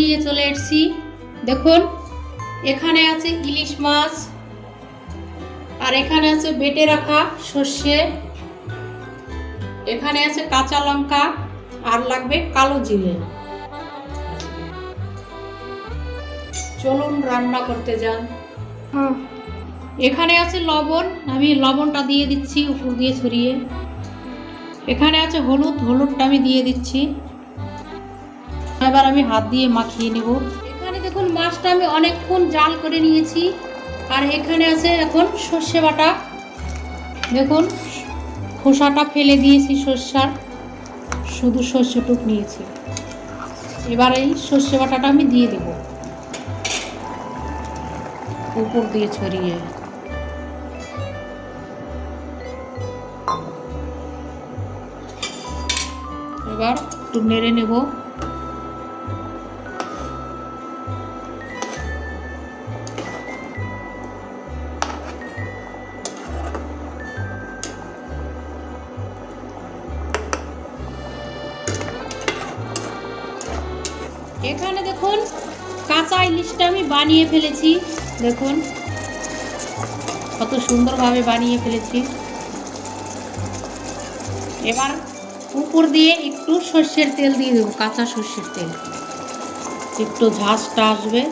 নিয়ে চলে এসেছি। দেখুন এখানে আছে ইলিশ মাছ আর এখানে আছে বেটে রাখা সর্ষে এখানে আছে কাঁচা লঙ্কা আর লাগবে কালো জিরে। চলুন রান্না করতে যান। এখানে আছে লবণ আমি লবণটা দিয়ে দিচ্ছি উপর দিয়ে ছড়িয়ে। এখানে আছে হলুদ হলুদটা আমি দিয়ে দিচ্ছি। এবার আমি হাত দিয়ে মাখিয়ে নেব। এখানে দেখুন মাছটা আমি অনেকক্ষণ জাল করে নিয়েছি। আর এখানে আছে এখন সর্ষে বাটা। দেখুন, খোসাটা ফেলে দিয়েছি সর্ষার। শুধু সর্ষেটুক নিয়েছি। এবার এই সর্ষে বাটাটা আমি দিয়ে দেব। উপর দিয়ে ছড়িয়ে। এবার একটু নেড়ে নেব। এখানে দেখুন, কাঁচা ইলিশটা আমি বানিয়ে ফেলেছি। দেখুন, কত সুন্দরভাবে বানিয়ে ফেলেছি। এবার উপর দিয়ে একটু সর্ষের তেল দিয়ে দেবো, কাঁচা সর্ষের তেল। একটু ঝাঁসটা আসবে।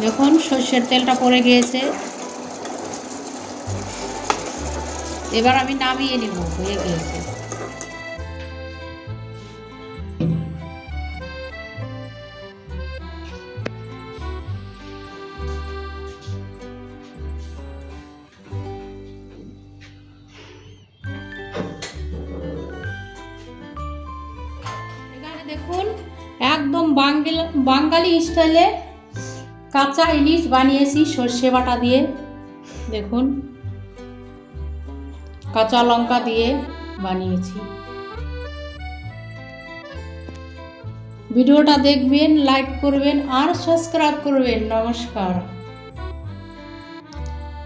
দেখুন, সর্ষের তেলটা পড়ে গিয়েছে। এবার আমি নামিয়ে নিব, হয়ে গিয়েছে। এখানে একদম বাঙ্গাল বাঙালি স্টাইলে কাঁচা ইলিশ বানিয়েছি সর্ষে বাটা দিয়ে। দেখুন। কাঁচা লঙ্কা দিয়ে বানিয়েছি। ভিডিওটা দেখবেন, লাইক করবেন আর সাবস্ক্রাইব করবেন। নমস্কার।